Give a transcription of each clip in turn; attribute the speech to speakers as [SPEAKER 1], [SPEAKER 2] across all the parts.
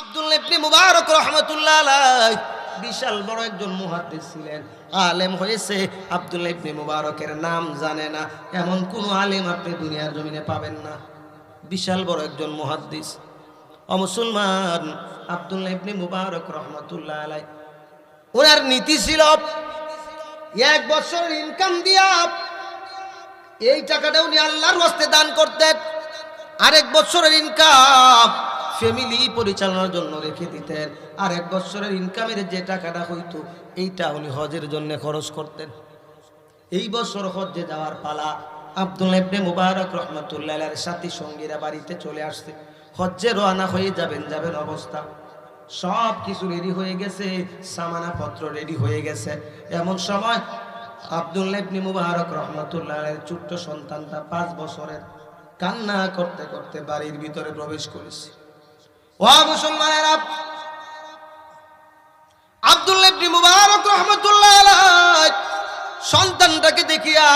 [SPEAKER 1] আব্দুল ইবনে মুবারক রহমতুল্লাহ আলাই বিশাল বড় একজন মুহাদ্দিস ছিলেন। আলেম হয়েছে, আব্দুল ইবনে মুবারকের নাম জানে না। এমন কোন আলেম আপনি দুনিয়ার জমিনে পাবেন না। বিশাল বড় একজন মুহাদ্দিস। মুসলমান, আব্দুল ইবনে মুবারক রহমতুল্লাহ আলাই ওনার নীতি ছিল এক বছর ইনকাম দিয়া এই টাকাটা উনি আল্লাহর হস্তে দান করতেন। আরেক বছরের ইনকাম ফ্যামিলি পরিচালনার জন্য রেখে দিতেন। আর এক বছরের ইনকামের যে টাকাটা হইতো, এইটা উনি হজের জন্য খরচ করতেন। এই বছর হজ্জে যাওয়ার পালা আব্দুল ইবনে মুবারক রহমতুল্লাহ সাথী সঙ্গীরা বাড়িতে চলে আসছে। হজ্জে রওনা হয়ে যাবেন যাবেন অবস্থা। সব কিছু রেডি হয়ে গেছে, সামানা পত্র রেডি হয়ে গেছে। এমন সময় আব্দুল ইবনে মুবারক রহমতুল্লাহ ছোট্ট সন্তানটা পাঁচ বছরের কান্না করতে করতে বাড়ির ভিতরে প্রবেশ করেছে। ও মুসলমানেরা, আব্দুল ইবনে মুবারক রহমতুল্লাহ আলাইহি, সন্তানটাকে দেখিয়া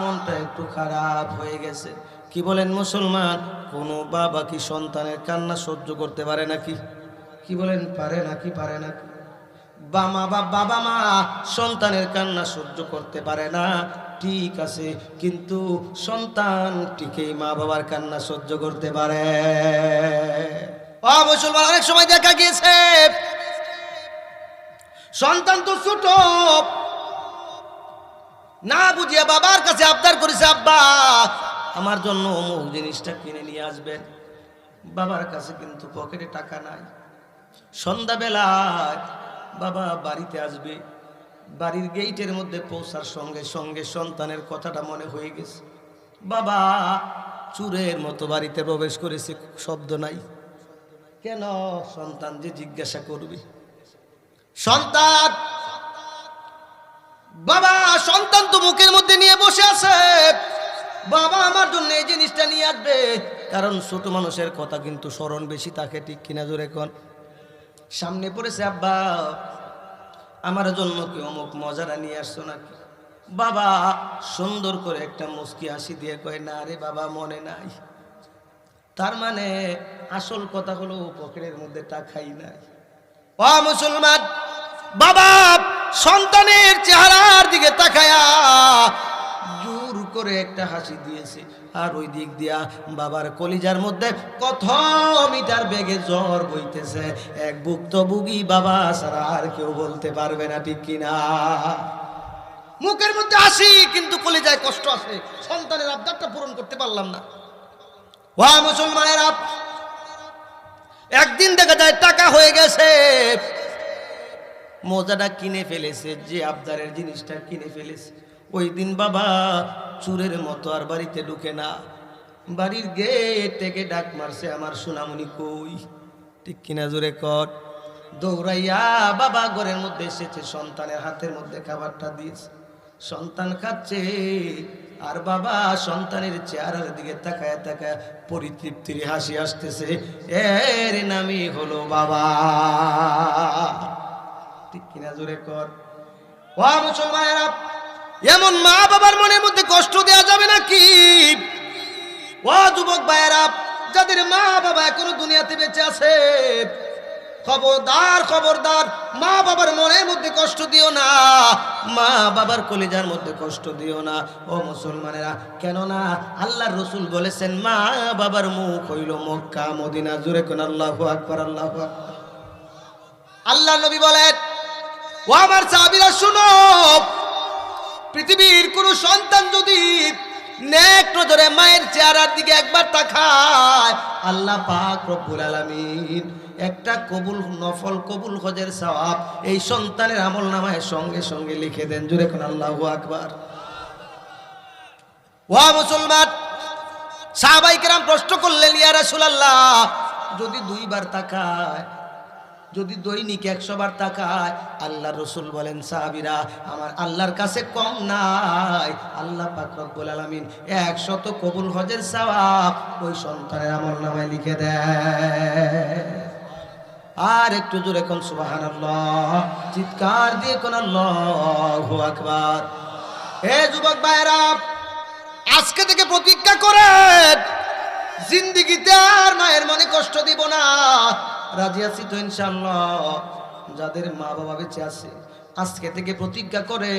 [SPEAKER 1] মনটা একটু খারাপ হয়ে গেছে। কি বলেন মুসলমান, কোন বাবা কি সন্তানের কান্না সহ্য করতে পারে নাকি? কি বলেন, পারে নাকি পারে নাকি বা মা বা বাবা মা সন্তানের কান্না সহ্য করতে পারে না। ঠিক আছে, কিন্তু সন্তান ঠিকই মা বাবার কান্না সহ্য করতে পারে। অনেক সময় দেখা গিয়েছে, সন্তান তো ছোট, না বুঝিয়া বাবার কাছে আবদার করেছে, আব্বা, আমার জন্য অমুক জিনিসটা কিনে নিয়ে আসবেন বাবার কাছে কিন্তু পকেটে টাকা নাই। সন্ধ্যাবেলায় বাবা বাড়িতে আসবে। বাড়ির গেইটের মধ্যে পৌঁছার সঙ্গে সঙ্গে সন্তানের কথাটা মনে হয়ে গেছে। বাবা, চুরের মতো বাড়িতে প্রবেশ করেছে শব্দ নাই। কেন সন্তান যে জিজ্ঞাসা করবে? সন্তান! বাবা, সন্তান তো মুখের মধ্যে নিয়ে বসে আছে। বাবা আমার জন্য এই জিনিসটা নিয়ে আসবে। কারণ ছোট মানুষের কথা কিন্তু স্মরণ বেশি তাকে ঠিক কিনা জোরে কোন? সামনে পড়েছে, আব্বা আমার জন্য কি অমুক মজারা নিয়ে আসছো নাকি? বাবা, সুন্দর করে একটা মুস্কি হাসি দিয়ে কয়, না রে বাবা, মনে নাই। তার মানে আসল কথা হলো পকেটের মধ্যে টাকাই নাই। ও মুসলমান, বাবা, সন্তানের চেহারার দিকে তাকায়া করে একটা হাসি দিয়েছে। আর ওই দিক দিয়া বাবার কলিজার মধ্যে কত মিটার বেগে জ্বর বইতেছে। এক ভুক্তভোগী বাবা ছাড়া আর কেউ বলতে পারবে না ঠিক কিনা। মুখের মধ্যে হাসি, কিন্তু কলিজায় কষ্ট আছে। সন্তানের আবদারটা পূরণ করতে পারলাম না। ওয়া মুসলমানেরা একদিন দেখা যায় টাকা হয়ে গেছে। মোজাটা কিনে ফেলেছে, যে আবদারের জিনিসটা কিনে ফেলেছে। ওই দিন বাবা চুরের মতো আর বাড়িতে ঢুকে না। বাড়ির গেট থেকে ডাক মারছে, আমার সোনামণি কই? ঠিক কিনা জোরে কর। দৌড়াইয়া বাবা ঘরের মধ্যে এসেছে, সন্তানের হাতের মধ্যে খাবারটা দিয়েছে। সন্তান খাচ্ছে, আর বাবা সন্তানের চেহারার দিকে তাকায় তাকায় পরিতৃপ্তির হাসি আসতেছে, এর নামই হলো বাবা। ঠিক কিনা জোরে কর। ও মুসলমানেরা এমন মা বাবার মনের মধ্যে কষ্ট দেওয়া যাবে নাকি ও যুবক ভাইয়েরা, যাদের মা বাবা এখনও দুনিয়াতে বেঁচে আছে, খবরদার খবরদার, মা বাবার মনের মধ্যে কষ্ট দিও না, মা বাবার কলিজার মধ্যে কষ্ট দিও না। ও মুসলমানেরা, কেননা আল্লাহর রসুল বলেছেন, মা বাবার মুখ হইল মক্কা, মদিনা, জুরে কোন আল্লাহ আকবর, আল্লাহ আল্লাহ নবী বলেন, ও আমার চাবিরা শুনো পৃথিবীর কোন সন্তান যদি নেক মায়ের চেহারার দিকে একবার তাকায়, আল্লাহ পাক রব্বুল আলামিন একটা কবুল, নফল, কবুল হজের সওয়াব এই সন্তানের আমল নামায় সঙ্গে সঙ্গে লিখে দেন। জুড়ে কোন আল্লাহ আকবার। ওয়া মুসলমান, সাহাবাই কেরাম প্রশ্ন করলেন, ইয়া রাসূলুল্লাহ, যদি দুইবার তাকায় যদি দৈনিক একশো বার তাকায় আল্লাহ রসুল বলেন, সাহাবিরা, আমার আল্লাহর কাছে কম নাই। আল্লাহ পাক রব্বুল আলামিন একশত কবুল হজের সওয়াব ওই সন্তানের আমল নামায় লিখে দেয় আর একটু জোরে কোন সুবহানাল্লাহ। চিৎকার দিয়ে কোন আকবার। হে যুবক ভাইরা আজকে থেকে প্রতিজ্ঞা করেন জিন্দিগিতে আর মায়ের মনে কষ্ট দিব না। রাজি আছি তো ইনশাল্লাহ যাদের মা বাবা বেঁচে আছে, আজকে থেকে প্রতিজ্ঞা করে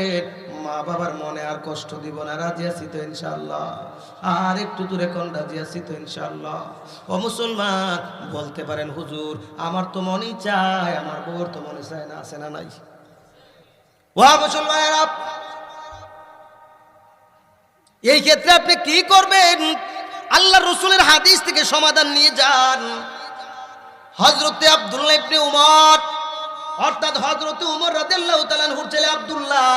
[SPEAKER 1] মা বাবার মনে আর কষ্ট দিব না। রাজি আছি তো ইনশাল্লাহ আর একটু দূরে কোন রাজি আছি তো ইনশাল্লাহ ও মুসলমান, বলতে পারেন, হুজুর, আমার তো মনেই চায়, আমার বউর তো মনে চায় না, আছে না নাই? ওয়া মুসলমানেরা, এই ক্ষেত্রে আপনি কি করবেন? আল্লাহ রসুলের হাদিস থেকে সমাধান নিয়ে যান। হজরতে আব্দুল্লাহ উমর, অর্থাৎ হজরতে উমর রাদিয়াল্লাহু ছেলে আব্দুল্লাহ,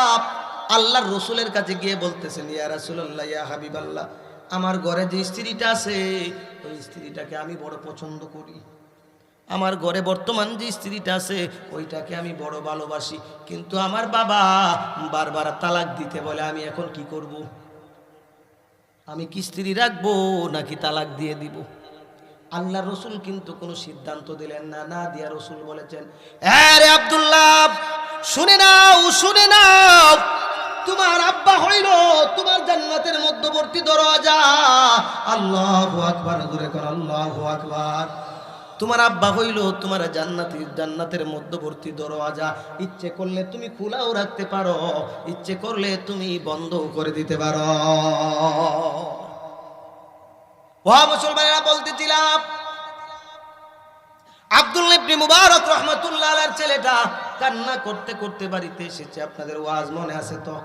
[SPEAKER 1] আল্লাহর রসুলের কাছে গিয়ে বলতেছেন, ইয়া রাসূলুল্লাহ, ইয়া হাবিবাল্লাহ, আমার ঘরে যে স্ত্রীটা আছে, ওই স্ত্রীটাকে আমি বড় পছন্দ করি। আমার ঘরে বর্তমান যে স্ত্রীটা আছে, ওইটাকে আমি বড় ভালোবাসি। কিন্তু আমার বাবা বারবার তালাক দিতে বলে, আমি এখন কি করব। আমি কি স্ত্রী রাখব নাকি তালাক দিয়ে দিব? আল্লাহ রসুল কিন্তু কোনো সিদ্ধান্ত দিলেন না না দিয়া রসুল বলেছেন আরে আব্দুল্লাহ, শুনে নাও শুনে নাও, তোমার আব্বা হইল তোমার জান্নাতের মধ্যবর্তী দরজা। আল্লাহ আকবার দূরে কর আল্লাহ আকবার। তোমার আব্বা হইল তোমার জান্নাতি, জান্নাতের মধ্যবর্তী দরওয়াজা। ইচ্ছে করলে তুমি খোলাও রাখতে পারো, ইচ্ছে করলে তুমি বন্ধ করে দিতে পারো। মুসলমানেরা বলতেছিলাম, আব্দুল ইবনে মুবারক রহমাতুল্লাহ ছেলেটা কান্না করতে করতে বাড়িতে এসেছে। আপনাদের ওয়াজ মনে আছে তো?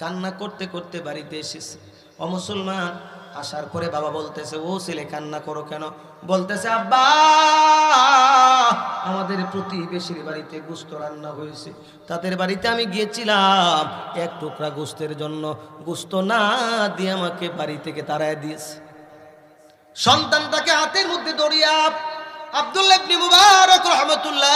[SPEAKER 1] কান্না করতে করতে বাড়িতে এসেছে। ও মুসলমান আসার পরে বাবা বলতেছে, ও ছেলে, কান্না করো কেন? বলতেছে, আব্বা, আমাদের প্রতিবেশীর বাড়িতে গোস্ত রান্না হয়েছে। তাদের বাড়িতে আমি গিয়েছিলাম, এক টুকরা গোস্তের জন্য। গোস্ত না দিয়ে আমাকে বাড়ি থেকে তাড়ায় দিয়েছে। সন্তানটাকে হাতের মধ্যে দড়িয়া আব্দুল্লাহ ইবনে মুবারক রাহমাতুল্লাহ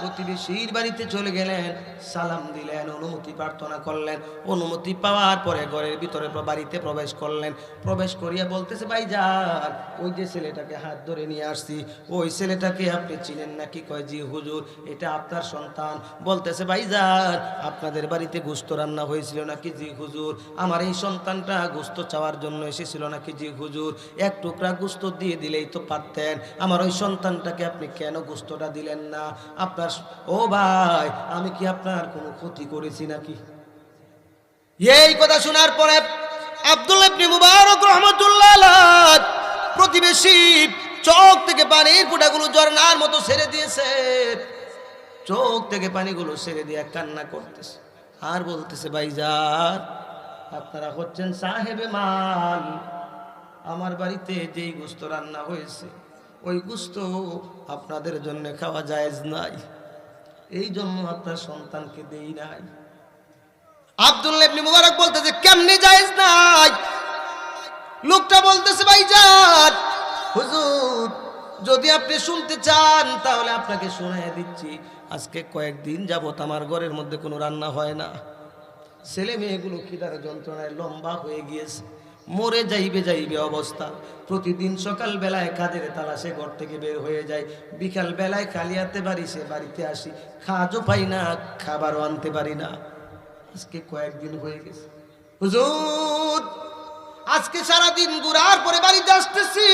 [SPEAKER 1] প্রতিবেশীর বাড়িতে চলে গেলেন, সালাম দিলেন, অনুমতি প্রার্থনা করলেন, অনুমতি পাওয়ার পরে ঘরের ভিতরে বাড়িতে প্রবেশ করলেন। প্রবেশ করিয়া বলতেছে, ভাই যান, ওই যে ছেলেটাকে হাত ধরে নিয়ে আসছি, ওই ছেলেটাকে আপনি চিনেন নাকি? কয়, জি, হুজুর, এটা আপনার সন্তান। বলতেছে, ভাই যান, আপনাদের বাড়িতে গুস্ত রান্না হয়েছিল নাকি? জি, হুজুর, আমার এই সন্তানটা গুস্ত চাওয়ার জন্য এসেছিল নাকি? জি, হুজুর, এক টুকরা গুস্ত দিয়ে দিলেই তো পারতেন, আমার ওই সন্তানটাকে আপনি কেন গুস্তটা দিলেন না? আপনার ও ভাই, আমি কি আপনার কোনো ক্ষতি করেছি নাকি? এই কথা শোনার পরে প্রতিবেশী চোখ থেকে মতো দিয়েছে। চোখ থেকে পানিগুলো দিয়ে কান্না করতেছে। আর বলতেছে আপনারা হচ্ছেন সাহেবে মাল আমার বাড়িতে যেই গোস্ত রান্না হয়েছে ওই গুস্ত আপনাদের জন্য খাওয়া জায়েজ নাই। এই জন্য আপনার সন্তানকে দেই নাই। আব্দুল্লাহ ইবনে মুবারক বলতেছে, কেমনে জায়েজ নাই? লোকটা বলতেছে ভাইজান হুজুর, যদি আপনি শুনতে চান, তাহলে আপনাকে শোনায় দিচ্ছি। আজকে কয়েকদিন যাবত আমার ঘরের মধ্যে কোনো রান্না হয় না। ছেলে মেয়েগুলো খিদার যন্ত্রণায় লম্বা হয়ে গিয়েছে। মরে যাইবে যাইবে অবস্থা। প্রতিদিন সকাল বেলায় কাজের তালাশে ঘর থেকে বের হয়ে যায়। বিকাল বেলায় কালিয়াতে বাড়ি, সে বাড়িতে আসি। খাজও পাই না, খাবারও আনতে পারি না। আজকে কয়েকদিন হয়ে গেছে। হুজুর, আজকে সারাদিন ঘুরার পরে বাড়িতে আসতেছি।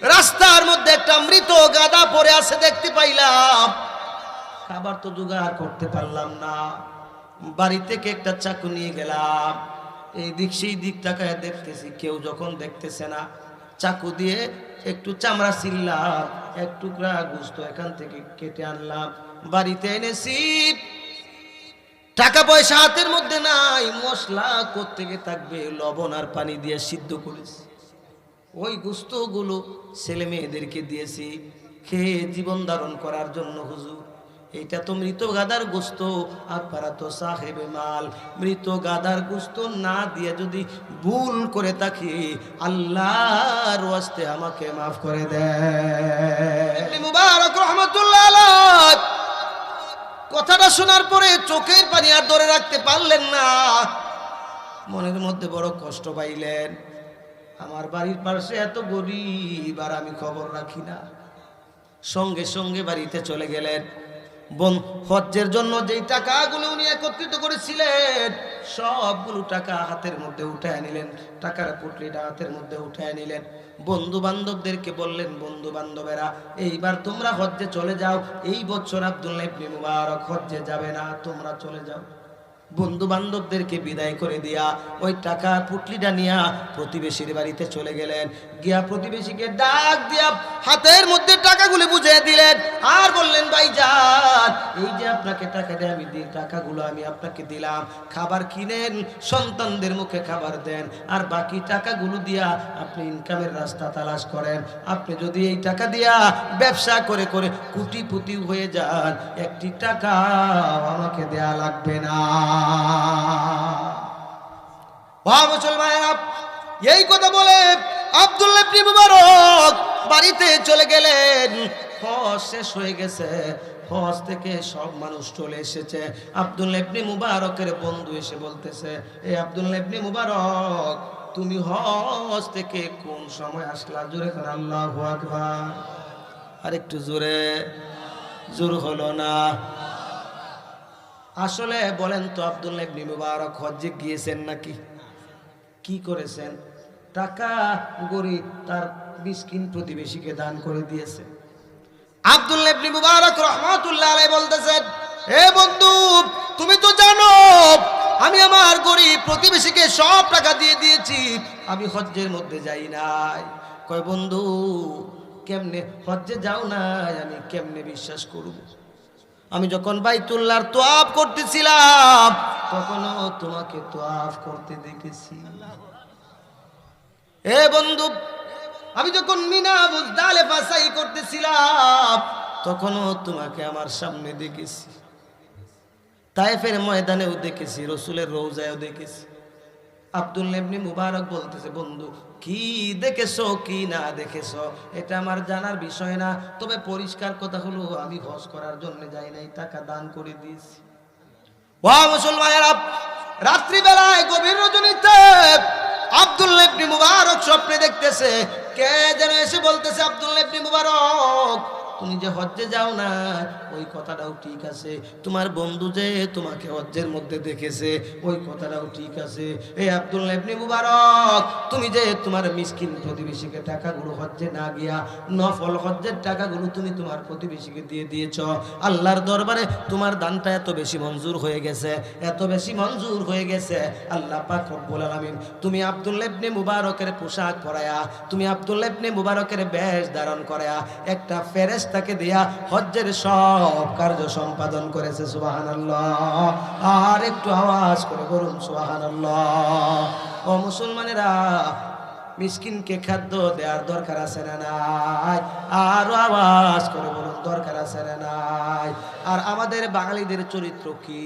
[SPEAKER 1] রাস্তার মধ্যে একটা মৃত গাদা পরে আছে, দেখতে পাইলাম। খাবার তো জোগাড় করতে পারলাম না। বাড়ি থেকে একটা চাকু নিয়ে গেলাম। এই দিক সেই দিক দেখতেছি, কেউ যখন দেখতেছে না, চাকু দিয়ে একটু চামড়া ছিললাম এক টুকরা গুস্ত এখান থেকে কেটে আনলাম, বাড়িতে এনেছি। টাকা পয়সা হাতের মধ্যে নাই, মশলা কোত্থেকে থাকবে, লবণ আর পানি দিয়ে সিদ্ধ করেছি। ওই গুস্তগুলো ছেলে মেয়েদেরকে দিয়েছি, খেয়ে জীবন ধারণ করার জন্য হুজুর। এটা তো মৃত গাদার গোস্ত, আপনারা তো সাহেবে মাল। মৃত গাদার গোস্ত না দিয়ে যদি ভুল করে থাকি, আল্লাহর ওয়াস্তে আমাকে মাফ করে দেয় কথাটা শোনার পরে চোখের পানি আর ধরে রাখতে পারলেন না। মনের মধ্যে বড় কষ্ট পাইলেন। আমার বাড়ির পাশে এত গরিব আর আমি খবর রাখি না। সঙ্গে সঙ্গে বাড়িতে চলে গেলেন। বোন, হজ্জের জন্য যেই টাকাগুলো উনি একত্রিত করেছিলেন, সবগুলো টাকা হাতের মধ্যে উঠে নিলেন, টাকার পুটলিটা হাতের মধ্যে উঠে নিলেন। বন্ধু বান্ধবদেরকে বললেন বন্ধু বান্ধবেরা এইবার তোমরা হজ্জে চলে যাও, এই বছর আব্দুল্লাহ ইবনে মুবারক হজ্জে যাবে না, তোমরা চলে যাও। বন্ধু বান্ধবদেরকে বিদায় করে দিয়া ওই টাকা পুটলিটা নিয়া প্রতিবেশীর বাড়িতে চলে গেলেন। গিয়া প্রতিবেশীকে ডাক দিয়া হাতের মধ্যে টাকাগুলো বুঝিয়ে দিলেন। আর বললেন, ভাই যান, এই যে আপনাকে টাকা দিয়ে, আমি দিই টাকাগুলো আমি আপনাকে দিলাম। খাবার কিনেন, সন্তানদের মুখে খাবার দেন। আর বাকি টাকাগুলো দিয়া আপনি ইনকামের রাস্তা তালাশ করেন। আপনি যদি এই টাকা দিয়া ব্যবসা করে করে কুটিপুটি হয়ে যান, একটি টাকা আমাকে দেয়া লাগবে না। মুসলমানেরা, এই কথা বলে আব্দুল্লাহ মুবারক বাড়িতে চলে গেলেন। হজ শেষ হয়ে গেছে, হজ থেকে সব মানুষ চলে এসেছে। আব্দুল্লাহ ইবনে মুবারকের বন্ধু এসে বলতেছে এই আব্দুল ইবনে মুবারক, তুমি হজ থেকে কোন সময় আসলা? জোরে করে আল্লাহু আকবার। আর একটু জোরে, জোর হলো না। আসলে বলেন তো আব্দুল্লাহ ইবনে মুবারক হজ্জে গিয়েছেন নাকি? কি করেছেন? টাকা গরিব তার মিসকিন প্রতিবেশীকে দান করে দিয়েছে। আব্দুল্লাহ ইবনে মুবারক রহমাতুল্লাহ আলাইহি বলতেছেন হে বন্ধু, তুমি তো জানো, আমি আমার গরিব প্রতিবেশীকে সব টাকা দিয়ে দিয়েছি, আমি হজ্জের মধ্যে যাই নাই। কয় বন্ধু, কেমনে? হজ্জে যাও নাই, আমি কেমনে বিশ্বাস করব? আমি যখন বাইতুল্লাহর তোয়াফ করতেছিলাম, তখনও তোমাকে তোয়াফ করতে দেখেছি। এ বন্ধু, আমি যখন মিনা বুজদালে ফাসাই করতেছিলাম, তখনও তোমাকে আমার সামনে দেখেছি। তাইফের ময়দানেও দেখেছি, রসুলের রৌজায়ও দেখেছি। আব্দুল ইবনে মুবারক বলতেছে, বন্ধু কি দেখেছ, কি না দেখেছ, এটা আমার জানার বিষয় না। তবে পরিষ্কার কথা হলো, আমি হজ করার জন্য যাই নাই, টাকা দান করে দিয়েছি। ওয়া মুসলমানেরা, রাত্রিবেলায় গভীর রজনীতে আব্দুল্লাহ ইবনে মুবারক স্বপ্নে দেখতেছে, কে যেন এসে বলতেছে আব্দুল্লাহ ইবনে মুবারক তুমি যে হজ্জে যাও না, ওই কথাটাও ঠিক আছে। তোমার বন্ধু যে তোমাকে হজ্জের মধ্যে দেখেছে, ওই কথাটাও ঠিক আছে। এই আব্দুল্লাহ ইবনে মুবারক, তুমি যে তোমার মিসকিন প্রতিবেশীকে টাকাগুলো হজ্জে না গিয়া নফল হজ্জের টাকাগুলো তুমি তোমার প্রতিবেশীকে দিয়ে দিয়েছ, আল্লাহর দরবারে তোমার দানটা এত বেশি মঞ্জুর হয়ে গেছে, এত বেশি মঞ্জুর হয়ে গেছে। আল্লাহ পাক রব্বুল আলামিন, তুমি আব্দুল্লাহ ইবনে মুবারকের পোশাক পরায়া, তুমি আব্দুল্লাহ ইবনে মুবারকের বেশ ধারণ করায়া, একটা ফেরেশতাকে দিয়া হজ্জের সব কার্য সম্পাদন করেছে, সুবহানাল্লাহ। আর একটু আওয়াজ করে বলুন, সুবহানাল্লাহ। ও মুসলমানেরা, মিসকিনকে খাদ্য দেওয়ার দরকার আছে না নাই? আরও আওয়াজ করে বলুন, দরকার আছে না নাই? আর আমাদের বাঙালিদের চরিত্র কি?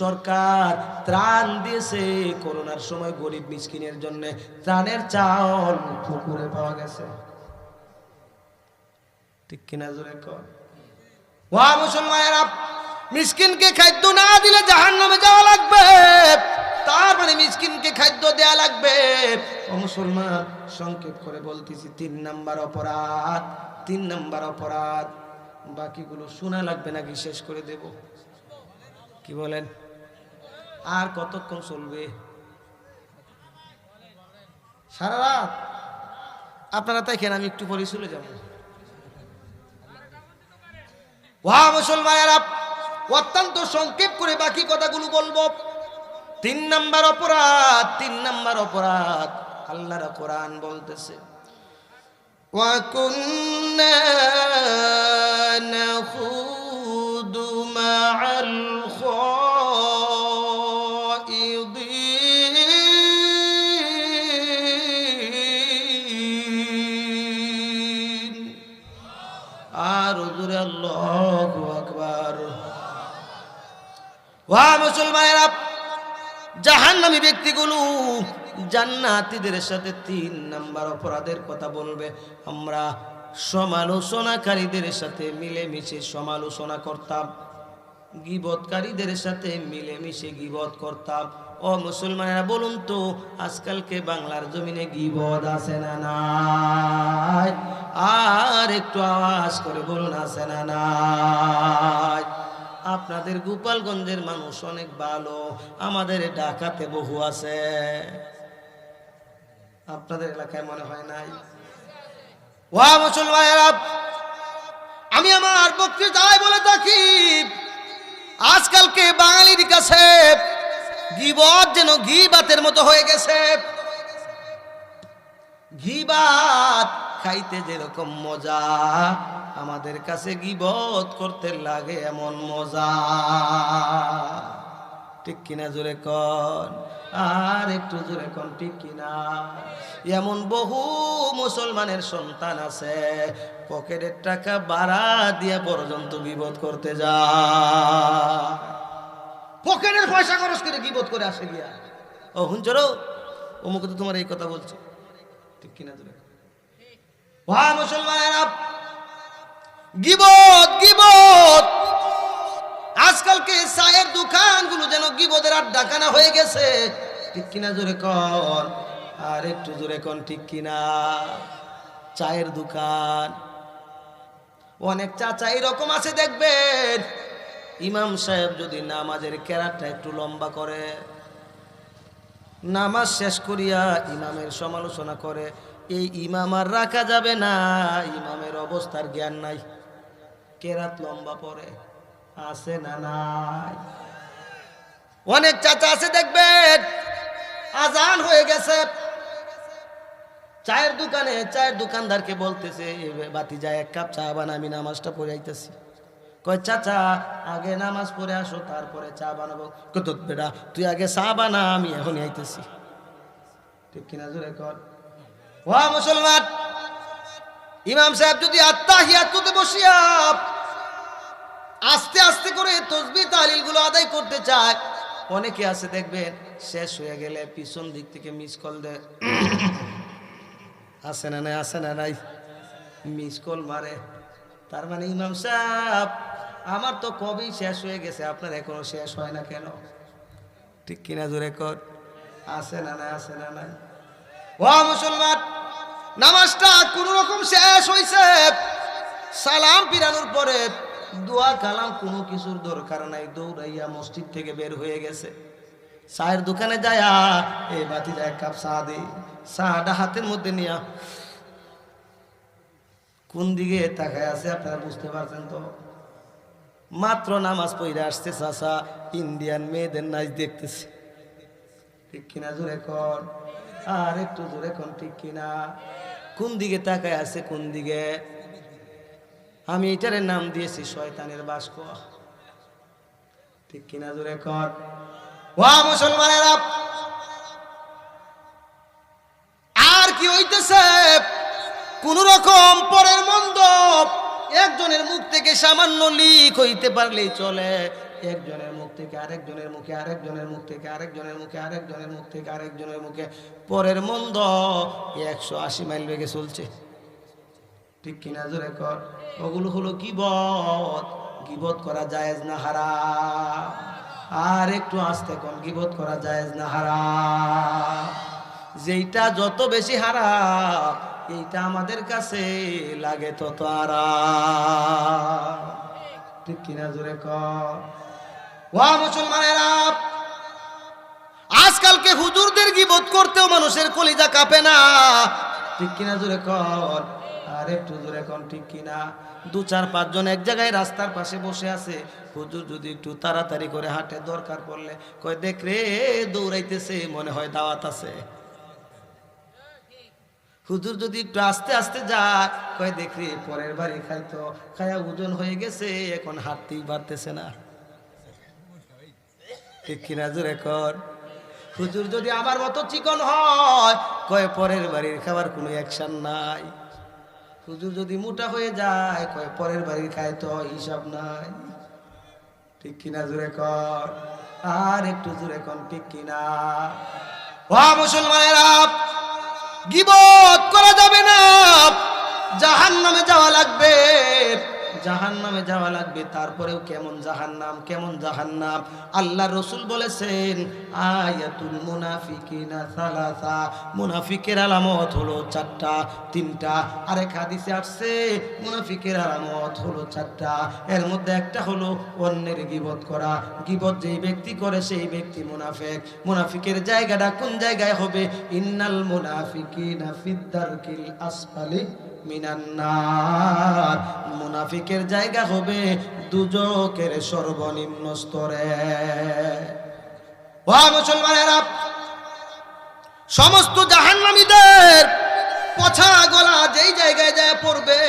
[SPEAKER 1] সরকার ত্রাণ দিয়েছে করোনার সময় গরিব মিসকিনের জন্য। ত্রাণের চাল পুকুরে পাওয়া গেছে। ঠিক কিনা জোরে কর। ওয়া মুসলমানেরা, মিসকিনকে খাদ্য না দিলে জাহান নামে যাওয়া লাগবে। তার মানে মিসকিনকে খাদ্য দেয়া লাগবে। ও মুসলমান, সংক্ষেপ করে বলতেছি, তিন নাম্বার অপরাধ, তিন নাম্বার অপরাধ। বাকিগুলো শোনা লাগবে নাকি শেষ করে দেব? কি বলেন? আর কতক্ষণ চলবে? সারা রাত? আপনারা তাই কেন আমি একটু পরে চলে যাব। ওয়া মুসলমানেরা অত্যন্ত সংক্ষেপ করে বাকি কথাগুলো বলবো তিন নাম্বার অপরাধ তিন নাম্বার অপরাধ আল্লাহর কোরআন বলতেছে وكنا نخوض مع ওয়া মুসলমানেরা, জাহান্নামী ব্যক্তিগুলো জান্নাতীদের সাথে তিন নাম্বার অপরাধের কথা বলবে। আমরা সমালোচনাকারীদের সাথে মিলেমিশে সমালোচনা করতাম, গিবৎকারীদের সাথে মিলেমিশে গিবত করতাম। ও মুসলমানেরা, বলুন তো, আজকালকে বাংলার জমিনে গিবত আছে না আর একটু আওয়াজ করে বলুন, আছে না নাই? আপনাদের গোপালগঞ্জের মানুষ অনেক ভালো। আমাদের ঢাকাতে বহু আছে। আপনাদের এলাকায় মনে হয় নাই? ওয়া মুসলমানেরা, আমি আমার বক্তৃতায় বলে থাকি, আজকালকে বাঙালির কাছে গিবত যেন গিবাতের মতো হয়ে গেছে। গিবাত খাইতে যেরকম মজা, আমাদের কাছে গিবত করতে লাগে এমন মজা। ঠিক কিনা জোরে কন? আর একটু জোরে কন, ঠিক কিনা? এমন বহু মুসলমানের সন্তান আছে, পকেটের টাকা বাড়া দিয়ে পর্যন্ত বিপদ করতে যা পকেটের পয়সা খরচ করে বিপদ করে আসে গিয়া। ও হুঞ্চরো অমুক তো তোমার এই কথা বলছে। ঠিক কিনা জোরে ভাই মুসলমানেরা, গিবত গিবত। আজকালকে চায়ের দোকানগুলো যেন গিবদের আড্ডাখানা হয়ে গেছে? ঠিক কিনা জোরে কন? আর একটু জোরে কন, ঠিক কিনা? চায়ের দোকান। অনেক চাচা এরকম আছে, দেখবেন। ইমাম সাহেব যদি নামাজের কেরাটটা একটু লম্বা করে নামাজ শেষ করিয়া ইমামের সমালোচনা করে, এই ইমাম আর রাখা যাবে না, ইমামের অবস্থার জ্ঞান নাই। কেরাত লম্বা পরে, আছে না নাই? অনেক চাচা আছে, দেখবেন, আজান হয়ে গেছে। চায়ের দোকানে, চায়ের দোকানদারকে বলতেছে, "এ বাতি যায় এক কাপ চা বানা আমি নামাজটা পড়ে আইতেছি। কয়, চাচা, আগে নামাজ পড়ে আসো, তারপরে চা বানাবো। কত বেটা তুই আগে চা বানা, আমি এখনই আইতেছি। ঠিক কিনা জোরে কর। ওয়া মুসলমান, ইমাম সাহেব যদি আত্মা করতে বসিয়া আস্তে আস্তে করে তসবি তালিলগুলো আদায় করতে চায়, অনেকে আছে দেখবেন, শেষ হয়ে গেলে পিছন দিক থেকে মিস কল দেয়। আসে না নাই আসে না নাই? মিস কল মারে। তার মানে ইমাম সাহেব, আমার তো কবেই শেষ হয়ে গেছে, আপনার এখনও শেষ হয় না কেন? ঠিক কিনা জোরে কর? আছে না নাই, আছে না নাই। ও মুসলমান, নামাজটা কোন রকম শেষ হইছে। সালাম পিরানোর পরে দোয়া কালাম কোনো কিছুর দরকার নাই, দৌড়াইয়া মসজিদ থেকে বের হয়ে গেছে। চায়ের দোকানে যায়া, এই বাতি এক কাপ চা দে। চাটা হাতের মধ্যে নিয়া কোন দিকে তাকায় আছে আপনারা বুঝতে পারছেন তো? মাত্র নামাজ পড়ে আসছে চাষা ইন্ডিয়ান মেয়েদের নাচ দেখতেছে। ঠিক কিনা জোরে কর? আর একটু জোরে কন ঠিক কিনা? কোন দিকে তাকায় আছে, কোন দিকে? আমি এটার নাম দিয়েছি, শয়তানের বাস্ক। ঠিক কিনা জোরে কর? ওয়া মুসলমানেরা, আর কি হইতেছে? কোন রকম পরের মন্দ একজনের মুখ থেকে সামান্য লিক হইতে পারলেই চলে। একজনের মুখ থেকে আরেকজনের মুখে, আরেকজনের মুখ থেকে, আরেকজনের মুখে, আরেকজনের মুখ থেকে, আরেকজনের মুখে। পরের মন্দ একশো আশি মাইল বেগে চলছে। ঠিক কিনা জোরে কর? ওগুলো হলো গিবত। গিবত করা জায়েজ না হারা আর একটু আস্তে কন, গিবত করা জায়েজ না হারা যেইটা যত বেশি হারা এইটা আমাদের কাছে লাগে তত আরা ঠিক কিনা জোরে আজকালকে হুজুরদের গিবত করতেও মানুষের কলিজা কাঁপে না। ঠিক কিনা জোরে কর আর একটু জোরে কন, ঠিক কিনা? দু চার পাঁচজন এক জায়গায় রাস্তার পাশে বসে আছে। হুজুর যদি একটু তাড়াতাড়ি করে হাঁটে, দরকার পড়লে কয়, দেখ রে, দৌড়াইতেছে, মনে হয় দাওয়াত আছে। হুজুর যদি একটু আস্তে আস্তে যায়, কয় দেখ পরের বাড়ি খাইতো, খায়া ওজন হয়ে গেছে, এখন হাঁটতেই পারতেছে না। ঠিক কিনা জোরে কর? হুজুর যদি আমার মতো চিকন হয়, কয় পরের বাড়ির খাবার কোনো অ্যাকশন নাই। হুজুর যদি মোটা হয়ে যায়, কয় পরের বাড়ির খায় তো হিসাব নাই। ঠিক কিনা জোরে কর? আর একটু জোরে কন, ঠিক কিনা? ও মুসলমানেরা গিবত করা যাবে না। জাহান নামে যাওয়া লাগবে। জাহান নামে যাওয়া লাগবে, তারপরেও কেমন জাহান নাম কেমন জাহান নাম আল্লাহ রসুল বলেছেন, আয়াতুল মুনাফিকিনা সালাসা। মুনাফিকের আলামত হলো চারটা, তিনটা। আরেক হাদিসে আসছে, মুনাফিকের আলামত হলো চারটা। এর মধ্যে একটা হলো অন্যের গিবত করা। গিবত যেই ব্যক্তি করে, সেই ব্যক্তি মুনাফেক। মুনাফিকের জায়গাটা কোন জায়গায় হবে? ইন্নাল মুনাফিকিনা ফিদ্দারকিল আসফালি। মিনান্নার। মুনাফিকের জায়গা হবে দুজকের সর্বনিম্ন স্তরে। ওয়া মুসলমানেরা, সমস্ত জাহান্নামীদের পছা গলা যেই জায়গায় যায় পড়বে,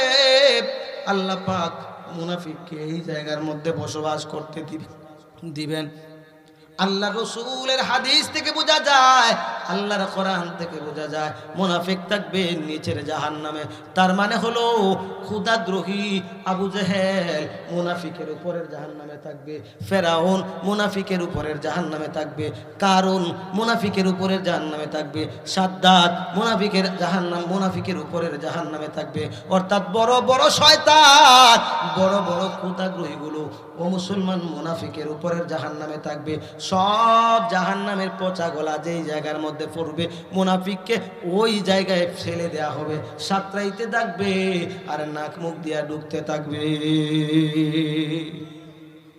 [SPEAKER 1] আল্লাহ পাক মুনাফিককে এই জায়গার মধ্যে বসবাস করতে দিবে দিবেন। আল্লাহ রসুলের হাদিস থেকে বোঝা যায় আল্লাহর কোরআন থেকে বোঝা যায় মুনাফিক থাকবে নিচের জাহান নামে তার মানে হলো ক্ষুদাদ্রোহী আবু জেহেল মুনাফিকের উপরের জাহান নামে থাকবে। ফেরাউন মুনাফিকের উপরের জাহান নামে থাকবে। কারণ মুনাফিকের উপরের জাহান নামে থাকবে। সাদ্দাত মুনাফিকের জাহান নাম মুনাফিকের উপরের জাহান নামে থাকবে। অর্থাৎ বড় বড় শয়তান, বড় বড় ক্ষুদাগ্রহীগুলো ও মুসলমান মুনাফিকের উপরের জাহান নামে থাকবে। সব জাহান নামের পচা গলা যেই জায়গার মধ্যে পড়বে। মুনাফিককে ওই জায়গায় ফেলে দেয়া হবে। সাঁতরাইতে থাকবে আর নাক মুখ দিয়া ডুবতে থাকবে।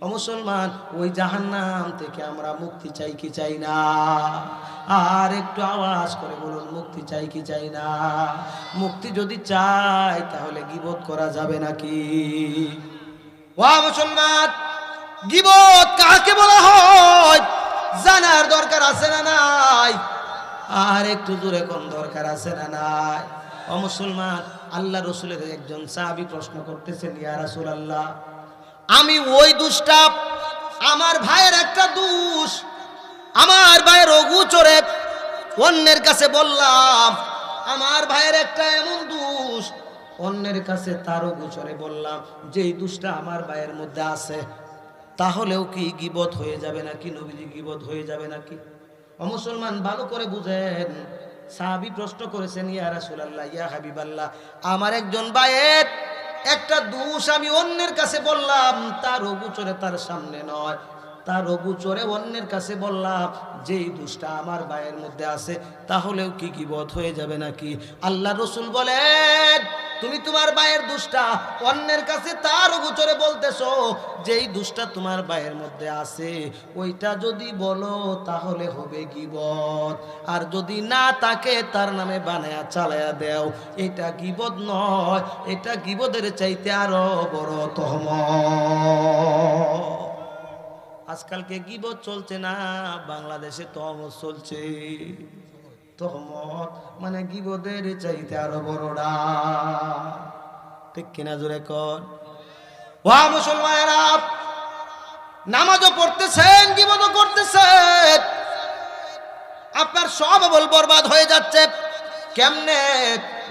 [SPEAKER 1] মুসলমান, ওই জাহান্নাম থেকে আমরা মুক্তি চাই কি চাই না? আর একটু আওয়াজ করে বলুন, মুক্তি চাই কি চাই না? মুক্তি যদি চাই, তাহলে গিবোধ করা যাবে নাকি? ওয়া মুসলমান, গিবত কাকে বলা হয়? জানার দরকার আছে না নাই? আর একটু দূরে কোন দরকার আছে না নাই? ও মুসলমান, আল্লাহ রসুলের একজন সাহাবি প্রশ্ন করতেছেন, ইয়া রাসুল আল্লাহ আমি ওই দুষ্টা, আমার ভাইয়ের একটা দুষ, আমার ভাইয়ের অগু চড়ে অন্যের কাছে বললাম, আমার ভাইয়ের একটা এমন দুষ, অন্যের কাছে তারও গোচরে বললাম যে এই দুষ্টা আমার ভাইয়ের মধ্যে আছে, তাহলেও কি গিবত হয়ে যাবে নাকি? নবীজি গিবত হয়ে যাবে নাকি? ও মুসলমান ভালো করে বুঝেন। সাহাবি প্রশ্ন করেছেন, ইয়া রাসূলুল্লাহ, ইয়া হাবিবাল্লাহ, আমার একজন ভাইয়ের একটা দোষ আমি অন্যের কাছে বললাম, তার অগুচরে তার সামনে নয়। তার অগুচরে অন্যের কাছে বললাম, যেই দুষ্টা আমার ভাইয়ের মধ্যে আছে, তাহলেও কি গিবত হয়ে যাবে নাকি? আল্লাহ রসুল বলেন তুমি তোমার ভাইয়ের দুষ্টা, অন্যের কাছে তার গোচরে বলতেছো, যেই দুষ্টা তোমার ভাইয়ের মধ্যে আছে, ওইটা যদি বলো তাহলে হবে গিবত। আর যদি না তাকে তার নামে বানায়া চালায়া দেও, এটা গিবত নয়, এটা গিবদের চাইতে আরও বড় তহম আজকালকে গিবত চলছে না, বাংলাদেশে তহমত চলছে। তহমত মানে গিবদের চাইতে আরও বড়রা ঠিক কিনা জোরে কর ওয়া মুসলমানেরা, নামাজও পড়তেছেন গিবতও করতেছেন। আপনার সব বল বরবাদ হয়ে যাচ্ছে। কেমনে?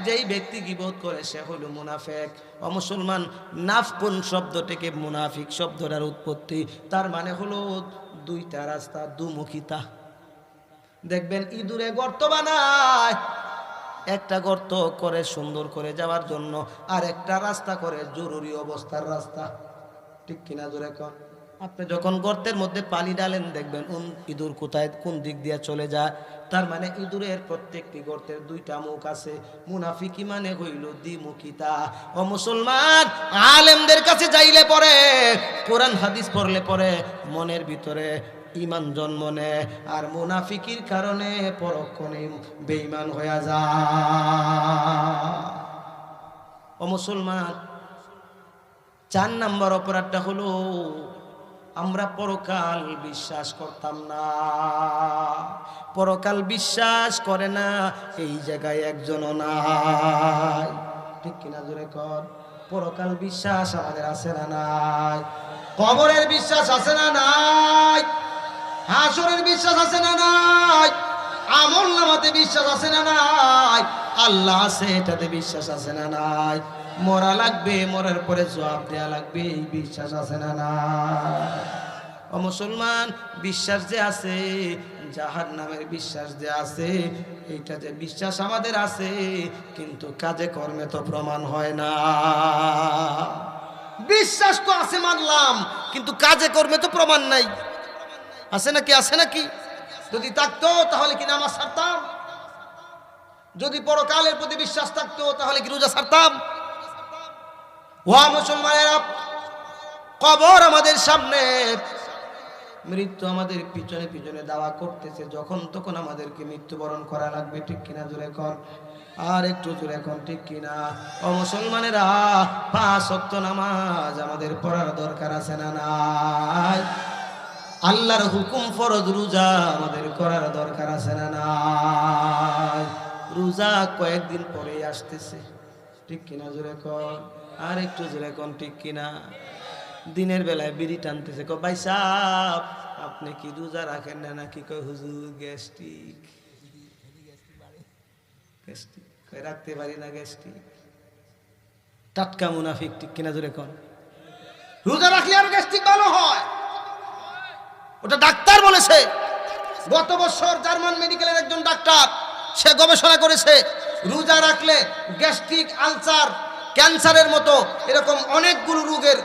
[SPEAKER 1] যেই ব্যক্তি গিবত করে, সে হলো মুনাফেক। ও মুসলমান নাফ কোন শব্দ থেকে মুনাফিক শব্দটার উৎপত্তি। তার মানে হলো দুইটা রাস্তা, দুমুখিতা। দেখবেন ইঁদুরে গর্ত বানায়। একটা গর্ত করে সুন্দর করে যাওয়ার জন্য আর একটা রাস্তা করে জরুরি অবস্থার রাস্তা। ঠিক কিনা জোরে কন? আপনি যখন গর্তের মধ্যে পানি ডালেন দেখবেন উন ইঁদুর কোথায়, কোন দিক দিয়ে চলে যায়। তার মানে ইঁদুরের প্রত্যেকটি গর্তের দুইটা মুখ আছে। মুনাফিকি মানে হইল দ্বিমুখিতা। ও মুসলমান, আলেমদের কাছে যাইলে পরে, কোরআন হাদিস পড়লে পরে মনের ভিতরে ইমান জন্ম নেয় আর মুনাফিকির কারণে পরক্ষণে বেঈমান হয়ে যায়। ও মুসলমান, চার নাম্বার অপরাধটা হলো, আমরা পরকাল বিশ্বাস করতাম না। পরকাল বিশ্বাস করে না, এই জায়গায় একজনও নাই। ঠিক কিনা জোরে কর পরকাল বিশ্বাস আমাদের আছে না নাই? কবরের বিশ্বাস আছে না নাই? হাসরের বিশ্বাস আছে না নাই? আমল নামাতে বিশ্বাস আছে না নাই? আল্লাহ আছে, এটাতে বিশ্বাস আছে না নাই? মরা লাগবে, মরার পরে জবাব দেয়া লাগবে, এই বিশ্বাস আছে না নাই? ও মুসলমান, বিশ্বাস যে আছে জাহার নামের বিশ্বাস যে আছে, এইটা যে বিশ্বাস আমাদের আছে, কিন্তু কাজে কর্মে তো প্রমাণ হয় না। বিশ্বাস তো আছে, মানলাম, কিন্তু কাজে কর্মে তো প্রমাণ নাই। আছে নাকি আছে নাকি? যদি থাকতো, তাহলে কি নামাজ ছাড়তাম? যদি পরকালের প্রতি বিশ্বাস থাকতো, তাহলে কি রোজা ছাড়তাম? ওয়া মুসলমানেরা, কবর আমাদের সামনে। মৃত্যু আমাদের পিছনে পিছনে দাওয়া করতেছে, যখন তখন আমাদেরকে মৃত্যুবরণ করা লাগবে, ঠিক কিনা জোরে কর আর একটু জোরে কর ঠিক কিনা? ও মুসলমানেরা, পাঁচ ওয়াক্ত নামাজ আমাদের পড়ার দরকার আছে না নাই? আল্লাহর হুকুম ফরজ রোজা আমাদের করার দরকার আছে না রোজা কয়েকদিন পরেই আসতেছে। ঠিক কিনা জোরে কর আর একটু জোরে কন, ঠিক কিনা? দিনের বেলায় বিড়ি টানতেছে। কো ভাই সাহ, আপনি কি রোজা রাখেন না নাকি? কয়, হুজুর, গ্যাস্ট্রিক। গ্যাস্ট্রিক। কয়, রাখতে পারি না গ্যাস্ট্রিক। টাটকা মুনাফিক, ঠিক কিনা জোরে কন? রোজা রাখলে আর গ্যাস্ট্রিক ভালো হয়। ওটা ডাক্তার বলেছে। গত বছর জার্মান মেডিকেলের একজন ডাক্তার, সে গবেষণা করেছে, রোজা রাখলে গ্যাস্ট্রিক আলসার ক্যান্সারের মতো এরকম অনেকগুলো রোগের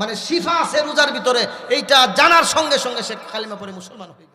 [SPEAKER 1] মানে শিফা আছে রোজার ভিতরে, এইটা জানার সঙ্গে সঙ্গে সে কালিমা পরে মুসলমান হয়ে